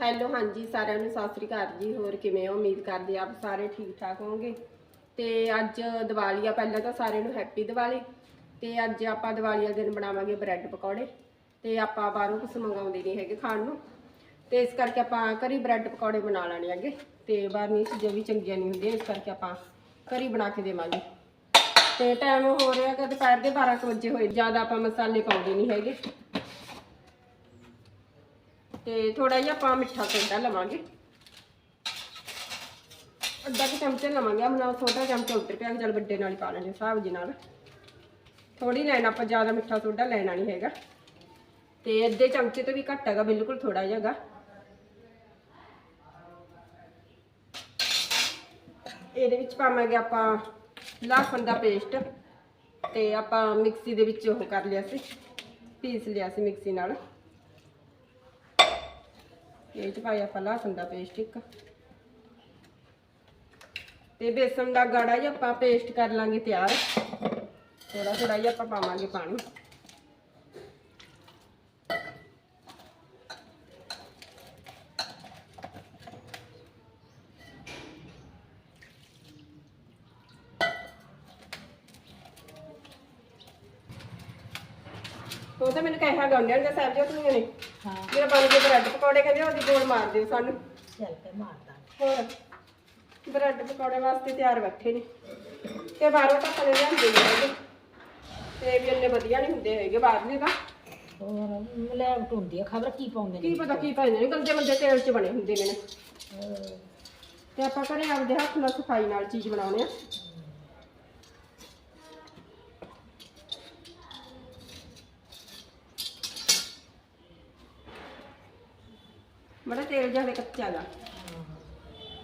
Hello ਹਾਂਜੀ, ਸਾਰਿਆਂ ਨੂੰ ਸਤਿ ਸ੍ਰੀ ਅਕਾਲ ਜੀ। ਹੋਰ ਕਿਵੇਂ ਹੋ? ਉਮੀਦ ਕਰਦੇ ਆਪ ਸਾਰੇ ਠੀਕ ਠਾਕ ਹੋਵੋਗੇ। ਤੇ ਅੱਜ ਦੀਵਾਲੀ ਆ, ਪਹਿਲਾਂ ਤਾਂ ਸਾਰਿਆਂ ਨੂੰ ਹੈਪੀ ਦੀਵਾਲੀ। ਤੇ ਅੱਜ ਆਪਾਂ ਦੀਵਾਲੀ ਵਾਲੇ ਦਿਨ ਬਣਾਵਾਂਗੇ ਬ੍ਰੈਡ ਪਕੌੜੇ। ਤੇ ਆਪਾਂ ਬਾਹਰੋਂ ਕੁਝ ਮੰਗਾਉਂਦੇ ਨਹੀਂ ਹੈਗੇ ਖਾਣ ਨੂੰ। ਤੇ ਇਸ ਕਰਕੇ ਆਪਾਂ ਘਰੀ ਬ੍ਰੈਡ ਪਕੌੜੇ ਬਣਾ ਲੈਣੇ ਹੈਗੇ। ਤੇ ਬਾਹਰਲੀਆਂ ਚੀਜ਼ਾਂ ਵੀ ਚੰਗੀਆਂ ਨਹੀਂ ਹੁੰਦੀਆਂ, ਇਸ ਕਰਕੇ ਆਪਾਂ ਘਰੀ ਬਣਾ ਕੇ ਦੇਵਾਂਗੇ। ਤੇ ਟਾਈਮ ਹੋ ਰਿਹਾ ਕਿ ਦੁਪਹਿਰ ਦੇ 12 ਕੁ ਵਜੇ ਹੋਏ। ਜ਼ਿਆਦਾ ਆਪਾਂ ਮਸਾਲੇ ਪਾਉਂਦੇ ਨਹੀਂ ਹੈਗੇ। ਤੇ ਥੋੜਾ ਜਿਹਾ ਆਪਾਂ ਮਿੱਠਾ ਸੋਡਾ ਲਵਾਂਗੇ। ਅੱਧਾ ਕੁ ਚਮਚਾ ਲਵਾਂਗੇ, ਆਪਣਾ ਛੋਟਾ ਚਮਚਾ ਉੱਤਰ ਪਿਆ, ਚੱਲ ਵੱਡੇ ਨਾਲ ਹੀ ਪਾ ਲੈਣੇ ਹਿਸਾਬ ਜੀ ਨਾਲ। ਥੋੜੀ ਲੈਣਾ ਆਪਾਂ ਜ਼ਿਆਦਾ ਮਿੱਠਾ ਸੋਡਾ ਲੈਣਾ ਨਹੀਂ ਹੈਗਾ। ਤੇ ਅੱਧੇ ਚਮਚੇ ਤੋਂ ਵੀ ਘੱਟ ਹੈਗਾ, ਬਿਲਕੁਲ ਥੋੜਾ ਜਿਹਾ ਹੈਗਾ। ਇਹਦੇ ਵਿੱਚ ਪਾਵਾਂਗੇ ਆਪਾਂ ਲਸਣ ਦਾ ਪੇਸਟ ਤੇ ਆਪਾਂ ਮਿਕਸੀ ਦੇ ਵਿੱਚ ਉਹ ਕਰ ਲਿਆ ਸੀ, ਪੀਸ ਲਿਆ ਸੀ ਮਿਕਸੀ ਨਾਲ। ਇਹ ਚ ਪਾਇਆ ਆਪਾਂ ਲਸਣ ਦਾ ਪੇਸਟ ਇੱਕ। ਤੇ ਬੇਸਣ ਦਾ ਗਾੜਾ ਜਿਹਾ ਆਪਾਂ ਪੇਸਟ ਕਰ ਲਾਂਗੇ ਤਿਆਰ। ਥੋੜਾ ਥੋੜਾ ਜਿਹਾ ਆਪਾਂ ਪਾਵਾਂਗੇ ਪਾਣੀ। ਉਹ ਤਾਂ ਮੈਨੂੰ ਕਹਿਆ ਗਾਉਂਦੇ ਹੁੰਦੇ ਸਾਹਿਬ ਜੀ ਨੇ ਹਾਂ। ਮੇਰਾ ਬਣ ਗਏ ਬ੍ਰੈਡ ਪਕੌੜੇ ਕਹਿੰਦੇ ਉਹਦੀ ਗੋਲ ਮਾਰ ਦਿਓ ਸਾਨੂੰ। ਚੱਲ ਕੇ ਮਾਰਦਾ। ਹੋਰ ਬ੍ਰੈਡ ਪਕੌੜੇ ਵਾਸਤੇ ਤਿਆਰ ਬੈਠੇ ਨੇ। ਤੇ ਬਾਹਰੋਂ ਤਾਂ ਪਲੇ ਲਿਆਂਦੇ ਨੇ ਹੈਗੇ। ਤੇ ਵੀ ਇੰਨੇ ਵਧੀਆ ਨਹੀਂ ਹੁੰਦੇ ਹੈਗੇ ਬਾਹਰਲੇ ਤਾਂ। ਹੋਰ ਮਿਲਾਵਟ ਹੁੰਦੀ ਆ ਖਬਰ ਕੀ ਪਾਉਂਦੇ ਕੀ ਨੇ ਪਤਾ ਕੀ ਪਾਉਂਦੇ ਨੇ ਗੰਦੇ ਮੰਦੇ ਤੇਲ 'ਚ ਬਣੇ ਹੁੰਦੇ ਨੇ। ਤੇ ਆਪਾਂ ਘਰੇ ਆਪਦੇ ਹੱਥ ਨਾਲ ਸਫ਼ਾਈ ਨਾਲ ਚੀਜ਼ ਬਣਾਉਣੇ ਆ। ਤੇਲ ਜਿਹਾ ਹਲੇ ਕੱਚਾ ਗਾ।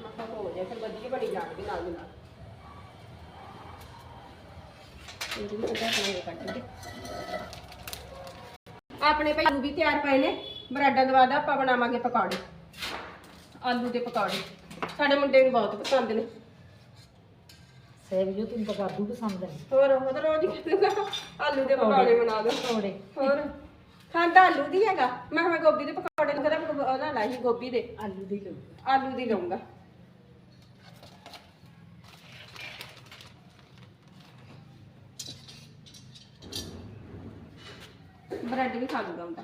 ਮੱਖਾ ਹੋ ਜਾਏ ਫਿਰ ਵਧੀਆ ਬਣੀ ਜਾਣਗੇ ਨਾਲ ਦੀ ਨਾਲ। ਇਹਦੇ ਵਿੱਚ ਕੇ ਆਪਣੇ ਭਾਈ ਆਲੂ ਵੀ ਤਿਆਰ ਪਏ ਨੇ ਬਰਾਡਾਂ ਦੇ ਬਾਅਦ ਆਪਾਂ ਬਣਾਵਾਂਗੇ ਪਕੌੜੇ। ਆਲੂ ਦੇ ਪਕੌੜੇ ਸਾਡੇ ਮੁੰਡੇ ਨੂੰ ਬਹੁਤ ਪਸੰਦ ਨੇ। ਸੇਬ ਜੋ ਤੁਮ ਪਕਾਦੂ ਪਸੰਦ ਹੈ ਹੋਰ ਉਹ ਤਾਂ ਰੋਜ਼ ਹੀ ਕਹਿੰਦਾ ਆਲੂ ਦੇ ਪਕੌੜੇ ਬਣਾ ਦੋ। ਥੋੜੇ ਹੋਰ। ਖਾਂਦਾ ਆਲੂ ਦੀ ਹੈਗਾ। ਮੈਂ ਕਿਹਾ ਮੈਂ ਗੋਭੀ ਦੇ ਪਕੌੜੇ ਨੂੰ ਕਹਿੰਦਾ ਉਹਦਾ ਲਾਹੀ ਗੋਭੀ ਦੇ। ਆਲੂ ਦੀ ਲੋ ਆਲੂ ਦੀ ਲਊਂਗਾ। ਬ੍ਰੈਡ ਵੀ ਖਾ ਲੂਗਾ ਹੁੰਦਾ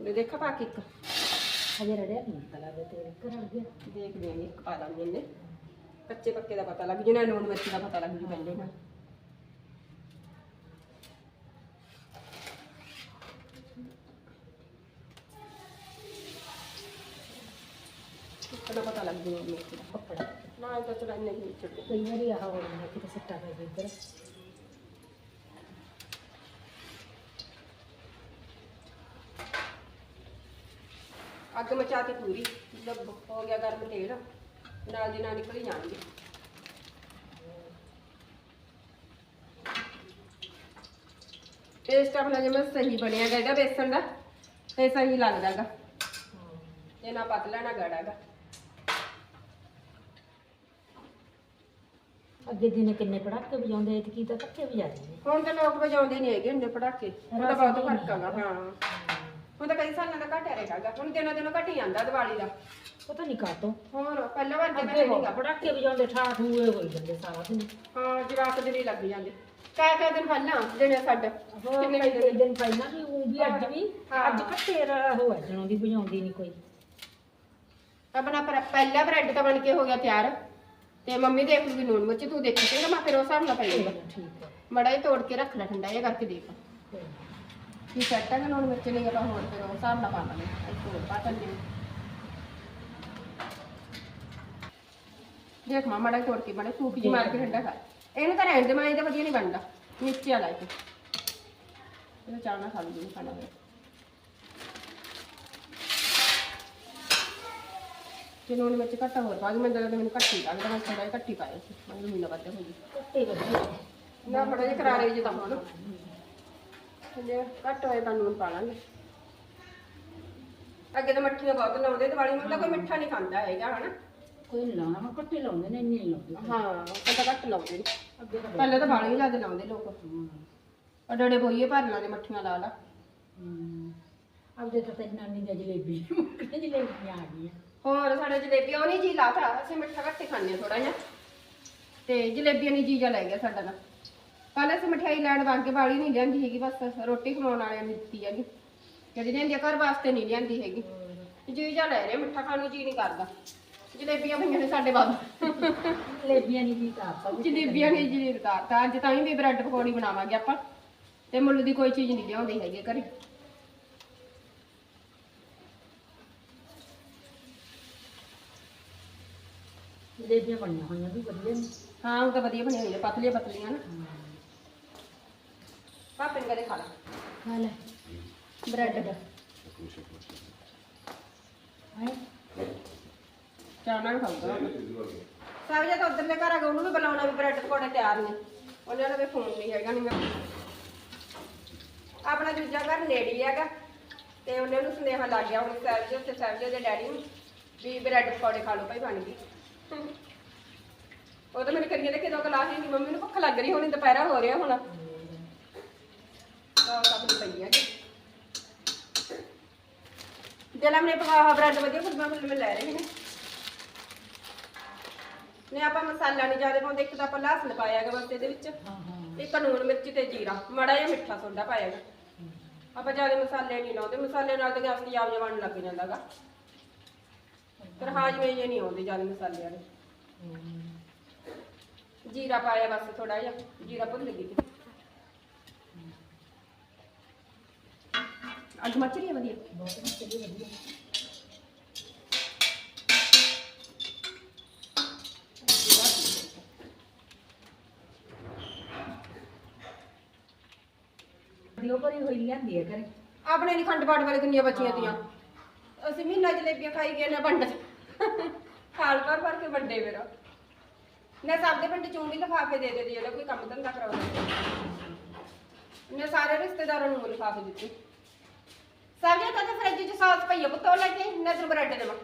ਉਹ ਦੇਖਾ ਪਾ ਕੇ ਇੱਕ। ਹਜੇ ਰੜਿਆ ਨਹੀਂ ਤਲਾ ਦੇ ਤੇਲ ਕਰ ਗਿਆ। ਦੇਖਦੇ ਆਂ ਇੱਕ ਪਾ ਇਹਨੇ ਕੱਚੇ ਪੱਕੇ ਦਾ ਪਤਾ ਲੱਗ ਜੂ ਨਾ ਲੂਣ ਮਿਰਚ ਦਾ ਪਤਾ ਲੱਗ ਜੂ ਪਹਿਲੇ। ਨਾ ਕਿਹੜਾ ਪਤਾ ਲੱਗ ਜੂ ਮਿਰਚ ਦਾ ਤਾਂ ਚੜਾ ਨਹੀਂ ਛੱਡੇ ਕਈ ਵਾਰੀ ਆਹ ਹੋ ਜਾਂਦਾ ਕਿ ਸੱਟਾ ਪੈ ਗਿਆ ਇੱਧਰ ਅੱਗ ਮਚਾਤੀ ਪੂਰੀ ਜਦ ਹੋ ਗਿਆ ਗਰਮ ਤੇਲ, ਨਾਲ ਦੀ ਨਾਲ ਨਿਕਲ ਜਾਣਗੇ। ਟੇਸਟ ਆਪਣਾ ਜਿਵੇਂ ਸਹੀ ਬਣਿਆ ਗਾ ਬੇਸਣ ਦਾ ਤੇ ਸਹੀ ਲੱਗਦਾ ਗਾ ਇਹ ਨਾ ਪਤਲਾ, ਨਾ ਗਾੜਾ ਅੱਗੇ ਦਿਨੇ ਕਿੰਨੇ ਪੜਾਕੇ ਵਜਾਉਂਦੇ ਐ ਤੇ ਕੀ ਤਾਂ ਕੱਟੇ ਵਜਾਦੇ ਨੇ ਹੁਣ ਤਾਂ ਲੋਕ ਵਜਾਉਂਦੇ ਨਹੀਂ ਹੈਗੇ ਇੰਨੇ ਪਟਾਕੇ ਹੁਣ ਤਾਂ ਬਹੁਤ ਫ਼ਰਕ ਹਾਂ। ਹੁਣ ਤਾਂ ਕਈ ਸਾਲਾਂ ਦਾ ਘਟਿਆ ਰਹੇਗਾ ਹੁਣ ਦਿਨੋਂ ਦਿਨੋਂ ਘਟੀ ਜਾਂਦਾ ਦੀਵਾਲੀ ਦਾ। ਪਤਾ ਨਹੀਂ ਕਾਤੋਂ ਹੋਰ ਪਹਿਲਾਂ ਵਾਰ ਜਿਹਾ ਅੱਗੇ ਨਹੀਂ ਹੋ ਗਾ। ਪੜਾਕੇ ਵਜਾਉਂਦੇ ਠਾਠ ਹੋਏ ਹੋਈ ਜਾਂਦੇ ਸਾਰਾ ਦਿਨ। ਹਾਂ ਜਵਾਕ ਦੇ ਨਹੀਂ ਲੱਗ ਜਾਂਦੇ। ਕਾਹ ਕਾਹ ਦਿਨ ਪਹਿਲਾਂ ਜਿਹੜੇ ਸਾਡਾ ਕਿੰਨੇ ਕਈ ਦਿਨ ਪਹਿਲਾਂ ਵੀ ਉਹ ਵੀ ਅੱਜ ਵੀ। ਅੱਜ ਕੱਟੇ ਰ ਹੋਇਆ ਜਣੋਂ ਦੀ ਵਜਾਉਂਦੀ ਨਹੀਂ ਕੋਈ। ਆਪਣਾ ਪਰ- ਪਹਿਲਾ ਬ੍ਰੈਡ ਤਾਂ ਬਣ ਕੇ ਹੋ ਗਿਆ ਤਿਆਰ। ਤੇ ਮੰਮੀ ਦੇਖ ਲੂਗੀ ਨੂਨ ਮਿਰਚ ਤੂੰ ਦੇਖੀ ਚੰਗਾ ਮੈਂ ਫਿਰ ਉਸ ਹਿਸਾਬ ਨਾਲ ਪਾਈਗਾ ਠੀਕ ਹੈ। ਮੜਾ ਹੀ ਤੋੜ ਕੇ ਰੱਖ ਲੈ ਠੰਡਾ ਜਿਹਾ ਕਰਕੇ ਦੇਖ। ਕੋਈ ਨਾ। ਕੀ ਸੈੱਟ ਹੈ ਕਿ ਨੂਨ ਮਿਰਚ ਨਹੀਂ ਆਪਾਂ ਹੋਰ ਫਿਰ ਉਸ ਹਿਸਾਬ ਨਾਲ ਪਾ ਲਾਂਗੇ। ਇੱਕ ਹੋਰ ਪਾ ਦਿੰਦੇ। ਦੇਖ ਮਾਂ ਮੜਾ ਤੋੜ ਕੇ ਮੜਾ ਸੂਪ ਜੀ ਮਾਰ ਕੇ ਠੰਡਾ ਕਰ। ਇਹਨੂੰ ਤਾਂ ਰਹਿਣ ਦੇ ਮੈਂ ਇਹਦਾ ਵਧੀਆ ਨਹੀਂ ਬਣਦਾ। ਨੀਚੇ ਵਾਲਾ ਇਹ ਇਹ ਚਾਹ ਨਾਲ ਖਾ ਲੂਗੀ ਖਾਣਾ ਫਿਰ। ਜੇ ਨੂਨ ਮਿਰਚ ਘੱਟ ਹੋਰ ਪਾ ਦੂੰ ਮੈਨੂੰ ਲੱਗਦਾ ਮੈਨੂੰ ਘੱਟ ਹੀ ਲੱਗਦਾ ਮੈਂ ਥੋੜਾ ਜਿਹਾ ਘੱਟ ਪਾਇਆ ਸੀ। ਮੈਨੂੰ ਮਹੀਨਾ ਵੱਧ ਹੋ ਗਈ ਨਾ ਬੜਾ ਜਿਹਾ ਕਰਾਰੇ ਜਿਹੇ ਤਾਂ ਹੋਣ। ਜੇ ਘੱਟ ਹੋਏ ਤਾਂ ਨੂਨ ਪਾ ਲਾਂਗੇ। ਅੱਗੇ ਤਾਂ ਮੱਠੀਆਂ ਬਹੁਤ ਲਾਉਂਦੇ ਦੀਵਾਲੀ ਨੂੰ ਤਾਂ ਕੋਈ ਮਿੱਠਾ ਨਹੀਂ ਖਾਂਦਾ ਹੈਗਾ ਹਨਾ? ਕੋਈ ਲਾਉਣਾ ਮੈਂ ਕੱਟੇ ਲਾਉਂਦੇ ਨੇ ਇੰਨੇ ਨਹੀਂ ਲਾਉਂਦੇ ਹਾਂ ਤਾਂ ਘੱਟ ਲਾਉਂਦੇ ਨੇ। ਪਹਿਲਾਂ ਤਾਂ ਬਾਲੀ ਜ਼ਿਆਦਾ ਲਾਉਂਦੇ ਲੋਕ। ਅਡੜੇ ਬੋਈਏ ਭਰ ਲਾਂਦੇ ਮੱਠੀਆਂ ਲਾ ਲਾ। ਆਪਦੇ ਤਾਂ ਤੇਰੀ ਨਾਨੀ ਦਾ ਜਲੇਬੀ ਜਲੇਬੀਆਂ ਆ ਗਈਆਂ। ਹੋਰ ਸਾਡੇ ਜਲੇਬੀਆਂ ਉਹ ਨਹੀਂ ਜੀ ਲਾਤਾ ਅਸੀਂ ਮਿੱਠਾ ਘੱਟ ਹੀ ਖਾਂਦੇ ਥੋੜਾ ਜਿਹਾ। ਤੇ ਜਲੇਬੀਆਂ ਨਹੀਂ ਜੀਜਾ ਲੈ ਗਿਆ ਸਾਡਾ ਦਾ ਕੱਲ ਅਸੀਂ ਮਠਿਆਈ ਲੈਣ ਵਾਗੇ ਵਾਲੀ ਨਹੀਂ ਲਿਆਂਦੀ ਹੈਗੀ ਬਸ ਰੋਟੀ ਖਵਾਉਣ ਵਾਲਿਆਂ ਨੇ ਦਿੱਤੀ ਹੈਗੀ। ਜਿਹੜੀ ਲਿਆਂਦੀ ਆ ਘਰ ਵਾਸਤੇ ਨਹੀਂ ਲਿਆਂਦੀ ਹੈਗੀ। ਜੀਜਾ ਲੈ ਰਿਹਾ ਮਿੱਠਾ ਖਾਣ ਨੂੰ ਜੀ ਨਹੀਂ ਕਰਦਾ। ਜਲੇਬੀਆਂ ਪਈਆਂ ਨੇ ਸਾਡੇ ਬਾਬਾ ਜਲੇਬੀਆਂ ਨਹੀਂ ਵੀ ਕਰਤਾ ਜਲੇਬੀਆਂ ਨੇ ਜੀ ਕਰਤਾ ਅੱਜ ਤਾਂ ਹੀ ਵੀ ਬ੍ਰੈਡ ਪਕੌੜੀ ਬਣਾਵਾਂਗੇ ਆਪਾਂ। ਤੇ ਮੁੱਲ ਦੀ ਕੋਈ ਚੀਜ਼ ਨਹੀਂ ਲਿਆਉਂਦੇ ਹੈਗੇ ਘਰੇ। ਜਲੇਬੀਆਂ ਬਣੀਆਂ ਹੋਈਆਂ ਵੀ ਵਧੀਆ ਨੇ। ਹਾਂ ਉਹ ਤਾਂ ਵਧੀਆ ਬਣੀਆਂ ਹੋਈਆਂ ਪਤਲੀਆਂ ਪਤਲੀਆਂ ਨਾ। ਪਾਪੇ ਨੇ ਕਦੇ ਖਾ ਲਾ। ਖਾ ਲੈ। ਬ੍ਰੈਡ ਹੈ? ਚਾਹ ਨਾਲ ਖਾਊਗਾ ਸਾਹਿਬ ਤਾਂ ਉਧਰ ਦੇ ਘਰ ਆ ਗਿਆ ਉਹਨੂੰ ਵੀ ਬੁਲਾਉਣਾ ਵੀ ਬ੍ਰੈਡ ਪਕੌੜੇ ਤਿਆਰ ਨੇ। ਉਹਨਾਂ ਦਾ ਵੀ ਫੋਨ ਨਹੀਂ ਹੈਗਾ ਨਹੀਂ ਆਪਣਾ ਦੂਜਾ ਘਰ ਨੇੜੇ ਹੀ ਹੈਗਾ ਤੇ ਉਹਨੇ ਨੂੰ ਸੁਨੇਹਾ ਲੱਗ ਗਿਆ ਹੁਣ ਸਾਹਿਬ ਜੀ ਤੇ ਸਾਹਿਬ ਜੀ ਦੇ ਡੈਡੀ ਨੂੰ ਵੀ ਬ੍ਰੈਡ ਪਕੌੜੇ ਖਾ ਲਓ ਭਾਈ ਬਣ ਗਈ ਉਹ ਤਾਂ ਮੈਨੂੰ ਕਰੀਏ ਦੇਖੇ ਦੋ ਕਲਾਸ ਹੀ ਨਹੀਂ ਮੰਮੀ ਨੂੰ ਭੁੱਖ ਲੱਗ ਰਹੀ ਹੋਣੀ ਦੁਪਹਿਰਾ ਹੋ ਰਿਹਾ ਹੁਣ। ਤਾਂ ਸਭ ਨੂੰ ਪਈ ਬ੍ਰੈਡ ਵਧੀਆ ਖੁਸ਼ਬੂ ਮਿਲ ਲੈ ਰਹੇ ਨੇ ਨੇ ਆਪਾਂ ਮਸਾਲਾ ਨਹੀਂ ਜ਼ਿਆਦਾ ਪਾਉਂਦੇ ਇੱਕ ਤਾਂ ਆਪਾਂ ਲਸਣ ਪਾਇਆ ਹੈਗਾ ਬਸ ਇਹਦੇ ਵਿੱਚ। ਹਾਂ ਹਾਂ। ਇੱਕ ਨੂਨ ਮਿਰਚ ਤੇ ਜੀਰਾ ਮਾੜਾ ਜਿਹਾ ਮਿੱਠਾ ਸੋਡਾ ਪਾਇਆ ਹੈਗਾ। ਆਪਾਂ ਜ਼ਿਆਦਾ ਮਸਾਲੇ ਨਹੀਂ ਲਾਉਂਦੇ ਮਸਾਲੇ ਨਾਲ ਤਾਂ ਗੈਸ ਜਿਹਾ ਬਣਨ ਲੱਗ ਜਾਂਦਾਗਾ। ਫਿਰ ਹਾਜਮੇ ਜੇ ਨਹੀਂ ਆਉਂਦੇ ਜ਼ਿਆਦਾ ਮਸਾਲੇ ਵਾਲੇ ਜੀਰਾ ਪਾਇਆ ਬਸ ਥੋੜਾ ਜਿਹਾ ਜੀਰਾ ਭੁੱਲ ਗਈ ਤੇ ਅੱਜ ਮੱਛਰੀ ਹੈ ਵਧੀਆ ਬਹੁਤ ਮਸਲੀ ਵਧੀਆ? ਦਿਓ ਭਰੀ ਹੋਈ ਲਿਆਂਦੀ ਹੈ ਘਰੇ। ਆਪਣੇ ਨਹੀਂ ਖੰਡ ਪਾਟ ਵਾਲੇ ਕਿੰਨੀਆਂ ਬੱਚੀਆਂ ਤੀਆਂ। ਅਸੀਂ ਮਹੀਨਾ ਜਲੇਬੀਆਂ ਖਾਈ ਗਏ ਨੇ ਵੰਡ ਖਾਲ ਭਰ ਭਰ ਕੇ ਵੰਡੇ ਮੇਰਾ। ਨੇ ਸਭ ਦੇ ਪਿੰਡ ਚੂੰਡੀ ਲਿਫਾਫੇ ਦੇ ਦੇ ਜਿਹੜਾ ਕੋਈ ਕੰਮ ਧੰਦਾ ਕਰਾਉਂਦਾ। ਨੇ ਸਾਰੇ ਰਿਸ਼ਤੇਦਾਰਾਂ ਨੂੰ ਲਿਫਾਫੇ ਦਿੱਤੇ। ਜੇ ਤਾਂ ਫਰਿੱਜ 'ਚ ਸੌਸ ਪਈ ਆ ਪੁੱਤੋ ਲੈ ਕੇ ਨਜ਼ਰ ਬਰੱਡ ਦੇਵਾਂ।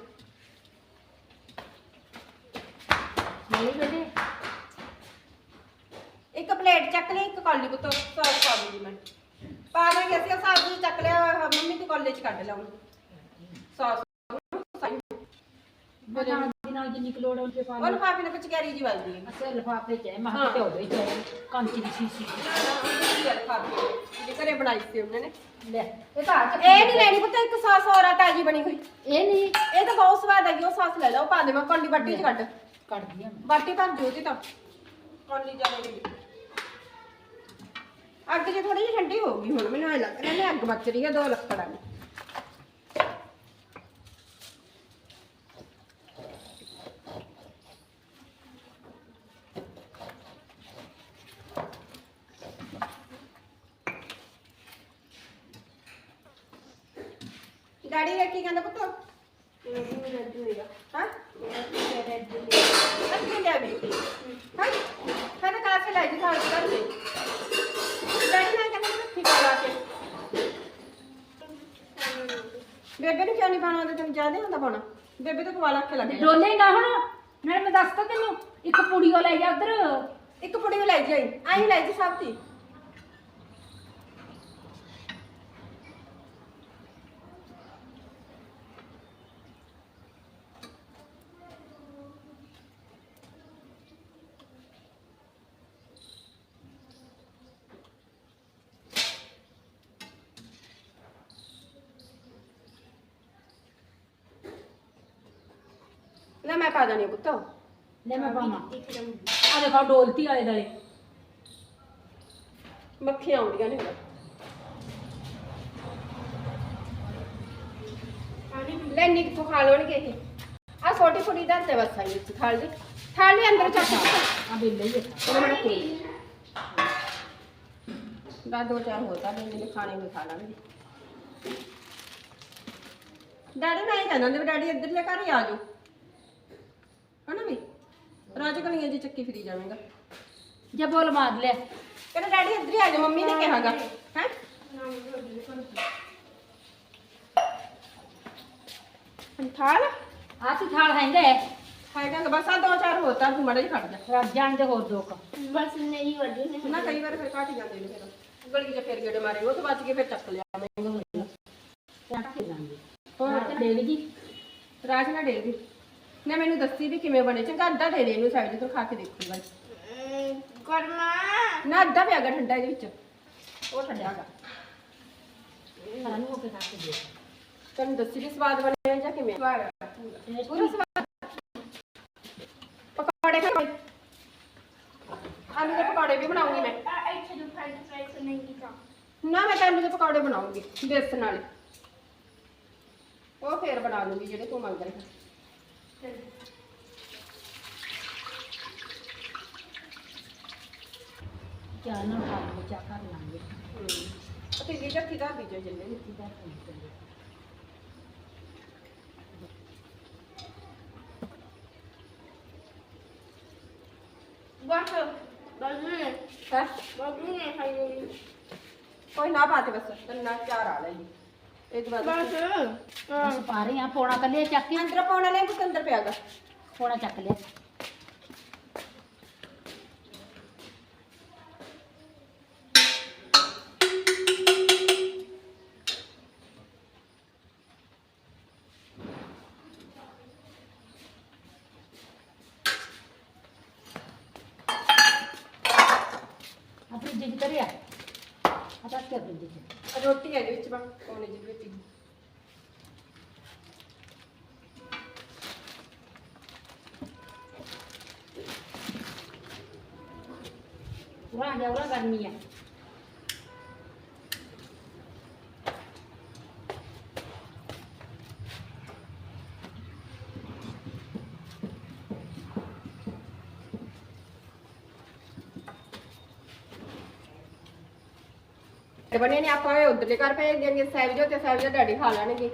ਨਹੀਂ ਬੇਟੇ ਇੱਕ ਪਲੇਟ ਚੱਕ ਲਈ ਇੱਕ ਕੌਲੀ ਪੁੱਤੋ ਸੌਸ ਪਾ ਦੂੰਗੀ ਮੈਂ। ਪਾ ਦਾਂਗੇ ਅਸੀਂ ਸੌਸ ਜੀ ਚੱਕ ਲਿਆ ਮੰਮੀ ਤੂੰ ਕਾਲਜ ਕੱਢ ਲਾ ਹੁਣ ਸੌਸ ਦੀ ਨਾਲ ਜਿੰਨੀ ਕੁ ਲੋੜ ਉਹਦੇ ਪਾ ਉਹ ਲਓ ਲਿਫਾਫੇ ਦੇ ਵਿੱਚ ਕੈਰੀ ਜੀ ਵੱਜਦੀ ਹੈ। ਅਸੇ ਲਫਾਫੇ ਚ ਹੈ। ਮੈਂ ਹਾਂ। ਕਿਤੇ ਹੋਵੇ ਚ ਕਾਂਚੀ ਦੀ ਸ਼ੀਸ਼ੀ। ਜਿਹੜੇ ਘਰੇ ਬਣਾਈ ਸੀ ਉਹਨਾਂ ਨੇ। ਲੈ ਇਹ ਤਾਂ ਆ ਚੱਕੀ ਇਹ ਨਹੀਂ ਲੈਣੀ ਪਤਾ ਇੱਕ ਸੌਸ ਹੋਰ ਆ ਤਾਜੀ ਬਣੀ ਹੋਈ। ਇਹ ਨਹੀਂ ਇਹ ਤਾਂ ਬਹੁਤ ਸਵਾਦ ਹੈਗੀ ਉਹ ਸੌਸ ਲੈ ਲਓ ਪਾ ਦੇ ਮੈਂ ਕੌਲੀ ਬਾਟੀ ਚ ਕੱਢ। ਕੱਢ ਦਿਆਂ ਮੈਂ। ਬਾਟੀ ਭਰ ਦਿਓ ਤੇ ਤਾਂ। ਕੌਲੀ ਜਾਵੇਗੀ ਅੱਗ ਜੇ ਥੋੜੀ ਜਿਹੀ ਠੰਡੀ ਹੋ ਗਈ ਹੁਣ ਮੈਨੂੰ ਐ ਲੱਗ ਰਿਹਾ ਨੇ ਅੱਗ ਮੱਚ ਰਹੀ ਹੈ ਦੋ ਲੱਕੜਾਂ ਦੀ। ਡੈਡੀ ਨੇ ਕੀ ਕਹਿੰਦਾ ਪੁੱਤ? ਹਾਂ? ਅੱਛਾ ਲੈ ਬੇਟੀ ਹਾਂ? ਖਾਣਾ ਕਾ ਸੇ ਲੈ ਜੀ ਖਾਣ ਕਰ ਦੇ। ਡੈਡੀ ਨੇ ਕਹਿੰਦਾ ਮੈਂ ਠੀਕ ਲਾ ਕੇ। ਬੇਬੇ ਨੂੰ ਕਿਉਂ ਨਹੀਂ ਪਾਣਾ ਉਹਦੇ ਤੈਨੂੰ ਜ਼ਿਆਦਾ ਹੁੰਦਾ ਪਾਣਾ ਬੇਬੇ ਤਾਂ ਪਵਾ ਲੱਖ ਲੱਗ ਡੋਲੇ ਨਾ ਹੁਣ। ਨਾਲੇ ਮੈਂ ਦੱਸਤਾ ਤੈਨੂੰ ਇੱਕ ਪੁੜੀ ਉਹ ਲੈ ਜਾ ਉਧਰ। ਇੱਕ ਪੁੜੀ ਲੈ ਜਾਈ ਆਈ। ਲੈ ਜੀ ਸਭ ਤੀ ਲੈ ਮੈਂ ਪਾ ਦਣੀ ਪੁੱਤ। ਲੈ ਮੈਂ ਪਾਵਾਂ। ਆ ਦੇਖੋ ਡੋਲਤੀ ਵਾਲੇ ਦਲੇ ਮੱਖੀਆਂ ਆਉਂਦੀਆਂ ਨੇ ਹੁਣ। ਲੈਣੀ ਕਿੱਥੋਂ ਖਾ ਲੋਣਗੇ ਇਹ? ਆ ਛੋਟੀ ਫੁੱਟੀ ਦਾ ਤੇ ਬਸ ਆਈ ਵਿੱਚ ਥਾਲ। ਦੇ ਥਾਲ ਦੇ ਅੰਦਰ ਚੱਕ ਆ ਬਿੱਲੇ ਹੀ ਹੈ। ਉਹਨੇ ਬੜਾ ਤੇਜ਼ ਦਾ ਦੋ ਚਾਰ ਹੋਤਾ ਨੇ ਜਿਹੜੇ ਖਾਣੇ ਨੂੰ ਖਾ ਲਾਂਗੇ। ਡੈਡੀ ਨਹੀਂ ਕਹਿੰਦਾ ਡੈਡੀ ਇੱਧਰਲੇ ਘਰ ਹੀ ਆ ਜਾਓ। ਹਨਾ ਵੀ ਰਾਜ ਕਲੀਆਂ ਜੀ ਚੱਕੀ ਫਿਰੀ ਜਾਵੇਂਗਾ। ਜੇ ਬੋਲ ਮਾਰ ਲੈ ਕਹਿੰਦਾ ਡੈਡੀ ਇੱਧਰ ਹੀ ਆ ਜਾ ਮੰਮੀ ਨੇ ਕਿਹਾਗਾ ਹੈ? ਥਾਲ? ਆ ਸੀ ਥਾਲ ਹੈਗਾ। ਹੈ। ਹੈਗਾ ਬਸ ਆ ਦੋ ਚਾਰ ਹੋਤਾ ਤੂੰ ਮੜਾ ਜਿਹਾ ਖੜ ਜਾ। ਰੱਜ ਜਾਣ ਦੇ ਹੋਰ ਦੋ ਕ। ਬਸ ਨਹੀਂ ਵੱਡੀ ਨਾ। ਕਈ ਵਾਰ ਫਿਰ ਘਟ ਜਾਂਦੇ ਨੇ ਫਿਰ। ਗਲੀ ਚ ਫਿਰ ਗੇੜੇ ਮਾਰੇ ਉਹ ਤੋਂ ਬਚ ਕੇ ਫਿਰ ਚੱਕ ਲਿਆ ਮੈਂ। ਡੇਗ ਜੀ ਰਾਜ ਨਾ ਡੇਗੀ ਨਾ ਮੈਨੂੰ ਦੱਸੀ ਵੀ ਕਿਵੇਂ ਬਣੇ। ਚੰਗਾ ਅੱਧਾ ਦੇ ਦੇ ਇਹਨੂੰ ਸਾਈਡ ਤੋਂ ਖਾ ਕੇ ਦੇਖੂਗਾ ਕਰਮਾ ਨਾ ਅੱਧਾ ਪਿਆ ਗਾ ਠੰਡਾ ਇਹਦੇ ਵਿੱਚ। ਉਹ ਸਾਨੂੰ ਹੋ ਕੇ ਖਾ ਕੇ ਦੇ ਤੈਨੂੰ ਦੱਸੀ ਵੀ ਸਵਾਦ ਬਣਿਆ ਜਾਂ ਕਿਵੇਂ? ਪੂਰਾ ਸਵਾਦ। ਪਕੌੜੇ ਖਾ ਆਲੂ ਦੇ ਪਕੌੜੇ ਵੀ ਬਣਾਉਂਗੀ ਮੈਂ। ਇੱਥੇ ਨੂੰ ਫ੍ਰੈਂਚ ਫ੍ਰਾਈਜ਼ ਨਹੀਂ ਕੀਤਾ ਨਾ ਮੈਂ ਤਾਂ ਆਲੂ ਦੇ ਪਕੌੜੇ ਬਣਾਉਂਗੀ ਬੇਸਨ ਵਾਲੇ। ਉਹ ਫੇਰ ਬਣਾ ਲੂੰਗੀ ਜਿਹੜੇ ਤੂੰ ਮੰਗ ਰਿਹਾ। ਚਾਹ ਨਾਲ ਖਾ ਲਓ ਚਾਹ ਕਰ ਲਾਂਗੇ ਤੇ ਇਹ ਜੱਤੀ ਦਾ ਬੀਜੋ ਜਿੰਨੇ ਵੀ ਕਿਹਦਾ ਫੋਨ ਕਰੀਏ ਬਸ ਬਾਜੂ ਨੇ ਹੈ? ਬਾਜੂ ਨੇ ਖਾਈ ਕੋਈ ਨਾ ਬਾਤ ਬਸ ਤੰਨਾ ਚਾਰ ਆ ਲਈ। ਇਹ ਬਾਅਦ ਬਸ ਬਸ ਪਾ ਰਹੇ ਆ ਪੋਣਾ ਕੱਲਿਆ ਚੱਕ ਕੇ। ਅੰਦਰ ਪਾਉਣ ਵਾਲੇ ਕੁਝ ਅੰਦਰ ਪਿਆਗਾ ਪੋਣਾ ਚੱਕ ਲਿਆ। ਆਪਣੀ ਜਿੱਦ ਕਰਿਆ। ਆ ਤਾਂ ਕਿਆ ਬੰਦੀ ਜੀ ਰੋਟੀ ਹੈ ਇਹਦੇ ਵਿੱਚ ਬਾ ਕੋਨੇ ਜੀ ਵਿੱਚ ਪੂਰਾ ਜਾ ਪੂਰਾ ਗਰਮੀ ਹੈ ਤੇ ਬਣੇ ਨੇ ਆਪਾਂ ਉਧਰਲੇ ਘਰ ਭੇਜ ਦਿਆਂਗੇ ਸਾਹਿਬਜੋ ਤੇ ਸਾਹਿਬਜੋ ਡੈਡੀ ਖਾ ਲੈਣਗੇ।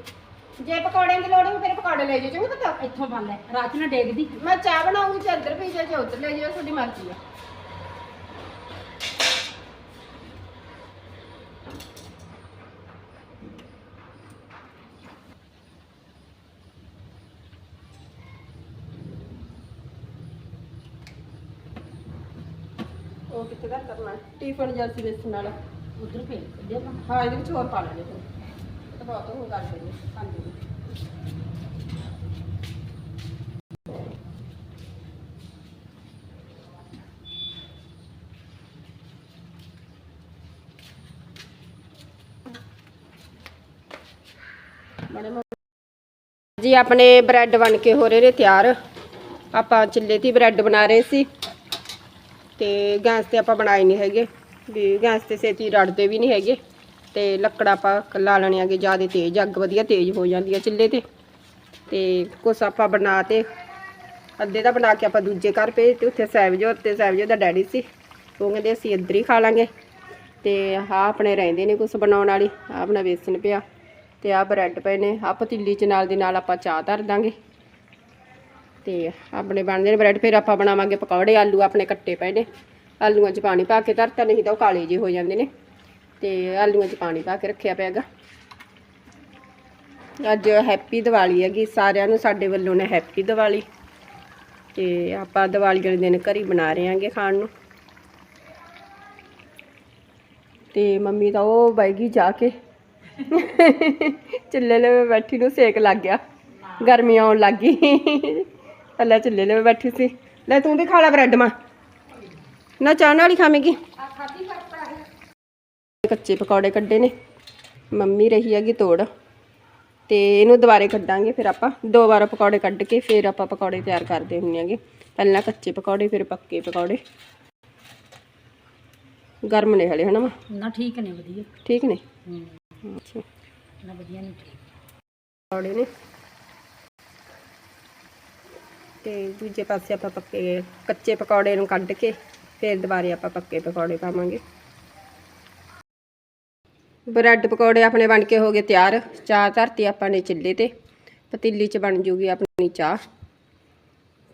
ਜੇ ਪਕੌੜਿਆਂ ਦੀ ਲੋੜ ਹੋਵੇ ਫਿਰ ਪਕੌੜੇ ਲੈ ਜਾਓ ਚੰਗਾ ਪਤਾ? ਇੱਥੋਂ ਪਾ ਲੈ ਰਾਤ ਨੂੰ ਡੇਗਦੀ। ਮੈਂ ਚਾਹ ਬਣਾਉਂਗੀ ਤੇ ਅੰਦਰ ਭੇਜ ਜਾ ਉਧਰ ਲੈ ਜਾਓ ਤੁਹਾਡੀ ਮਰਜ਼ੀ ਆ। ਉਹ ਕਿੱਥੇ ਦਾ ਕਰਨਾ? ਟਿਫਨ ਜਲਸੀ ਵੇਸਣ ਨਾਲ ਉਧਰ ਫੇਰ ਦੇ ਨਾ। ਹਾਂ ਇਹਦੇ ਵਿੱਚ ਹੋਰ ਪਾ ਲੈਣੇ ਫਿਰ। ਇਹ ਤਾਂ ਬਹੁਤ ਹੋ ਕਰ ਦੇਣੀ ਖਾਂਦੇ ਨੂੰ ਬੜੇ ਮੋ- ਜੀ ਆਪਣੇ ਬ੍ਰੈਡ ਬਣ ਕੇ ਹੋ ਰਹੇ ਨੇ ਤਿਆਰ। ਆਪਾਂ ਚੁੱਲ੍ਹੇ ਤੇ ਬ੍ਰੈਡ ਬਣਾ ਰਹੇ ਸੀ। ਤੇ ਗੈਸ ਤੇ ਆਪਾਂ ਬਣਾਏ ਨਹੀਂ ਹੈਗੇ। ਵੀ ਗੈਸ ਤੇ ਛੇਤੀ ਰੜਦੇ ਵੀ ਨਹੀਂ ਹੈਗੇ ਤੇ ਲੱਕੜ ਆਪਾਂ ਲਾ ਲੈਣੀਆਂ ਜ਼ਿਆਦਾ ਤੇਜ਼, ਅੱਗ ਵਧੀਆ ਤੇਜ਼ ਹੋ ਜਾਂਦੀ ਹੈ ਚਿੱਲੇ ਤੇ। ਤੇ ਕੁਛ ਆਪਾਂ ਬਣਾ ਤੇ, ਅੱਧੇ ਦਾ ਬਣਾ ਕੇ ਆਪਾਂ ਦੂਜੇ ਘਰ ਭੇਜ ਤੇ ਉੱਥੇ ਸਹਿਬਜੋ ਤੇ ਸਹਿਬਜੋ ਦਾ ਡੈਡੀ ਸੀ। ਉਹ ਕਹਿੰਦੇ ਅਸੀਂ ਇੱਧਰ ਹੀ ਖਾ ਲਾਂਗੇ। ਤੇ ਆਹ ਆਪਣੇ ਰਹਿੰਦੇ ਨੇ ਕੁਛ ਬਣਾਉਣ ਵਾਲੀ, ਆਹ ਆਪਣਾ ਵੇਸਣ ਪਿਆ ਤੇ ਆਹ ਬ੍ਰੈਡ ਪਏ ਨੇ, ਆਹ ਪਤੀਲੀ ਚ ਨਾਲ ਦੀ ਨਾਲ ਆਪਾਂ ਚਾਹ ਧਰ ਦਾਂਗੇ। ਤੇ ਆਪਣੇ ਬਣਦੇ ਨੇ ਬ੍ਰੈਡ, ਫਿਰ ਆਪਾਂ ਬਣਾਵਾਂਗੇ ਪਕੌੜੇ, ਆਲੂ ਆਪਣੇ ਕੱਟੇ ਪਏ ਨੇ। ਆਲੂਆਂ 'ਚ ਪਾਣੀ ਪਾ ਕੇ ਧਰਤਾ, ਨਹੀਂ ਤਾਂ ਉਹ ਕਾਲੇ ਜਿਹੇ ਹੋ ਜਾਂਦੇ ਨੇ। ਤੇ ਆਲੂਆਂ 'ਚ ਪਾਣੀ ਪਾ ਕੇ ਰੱਖਿਆ ਪਿਆਗਾ ਅੱਜ ਹੈਪੀ ਦੀਵਾਲੀ ਹੈਗੀ, ਸਾਰਿਆਂ ਨੂੰ ਸਾਡੇ ਵੱਲੋਂ ਨੇ ਹੈਪੀ ਦੀਵਾਲੀ। ਤੇ ਆਪਾਂ ਦੀਵਾਲੀ ਵਾਲੇ ਦਿਨ ਘਰੀ ਬਣਾ ਰਹੇ ਆਂਗੇ ਖਾਣ ਨੂੰ। ਤੇ ਮੰਮੀ ਤਾਂ ਉਹ ਬੈਗੀ ਜਾ ਕੇ। ਚੁੱਲ੍ਹੇ ਲਵੇ ਬੈਠੀ ਨੂੰ ਸੇਕ ਲੱਗ ਗਿਆ। ਗਰਮੀ ਆਉਣ ਲੱਗ ਗਈ। ਅੱਲਾ ਚੁੱਲ੍ਹੇ ਲਵੇ ਬੈਠੀ ਸੀ। ਲੈ ਤੂੰ ਵੀ ਖਾ ਲੈ ਬ੍ਰੈਡ ਮਾਂ। ਨਾ ਚਾਹ ਨਾਲ ਹੀ ਖਾਵੇਂਗੀ। ਕੱਚੇ ਪਕੌੜੇ ਕੱਢੇ ਨੇ। ਮੰਮੀ ਰਹੀ ਹੈਗੀ ਤੋੜ। ਤੇ ਇਹਨੂੰ ਦੁਬਾਰੇ ਕੱਢਾਂਗੇ ਫਿਰ ਆਪਾਂ। ਦੋ ਵਾਰ ਪਕੌੜੇ ਕੱਢ ਕੇ ਫਿਰ ਆਪਾਂ ਪਕੌੜੇ ਤਿਆਰ ਕਰਦੇ ਹੁੰਦੇ ਆਂਗੇ ਪਹਿਲਾਂ ਕੱਚੇ ਪਕੌੜੇ ਫਿਰ ਪੱਕੇ ਪਕੌੜੇ। ਗਰਮ ਨੇ ਹਲੇ ਹਨਾ? ਨਾ ਠੀਕ ਨੇ ਵਧੀਆ। ਠੀਕ ਨੇ? ਹੂੰ। ਅੱਛਾ। ਨਾ ਵਧੀਆ ਨੇ ਠੀਕ। ਪਕੌੜੇ ਨੇ। ਤੇ ਦੂਜੇ ਪਾਸੇ ਆਪਾਂ ਪੱਕੇ ਕੱਚੇ ਪਕੌੜੇ ਨੂੰ ਕੱਢ ਕੇ ਫਿਰ ਦੁਬਾਰੇ ਆਪਾਂ ਪੱਕੇ ਪਕੌੜੇ ਪਾਵਾਂਗੇ। ਬ੍ਰੈਡ ਪਕੌੜੇ ਆਪਣੇ ਬਣ ਕੇ ਹੋ ਗਏ ਤਿਆਰ। ਚਾਹ ਧਰਤੀ ਆਪਾਂ ਨੇ ਚਿੱਲੇ ਤੇ। ਪਤੀਲੀ 'ਚ ਬਣ ਜੂਗੀ ਆਪਣੀ ਚਾਹ।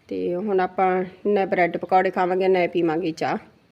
ਤੇ ਹੁਣ ਆਪਾਂ ਨਾ ਬ੍ਰੈਡ ਪਕੌੜੇ ਖਾਵਾਂਗੇ ਨਾ ਪੀਵਾਂਗੇ ਚਾਹ।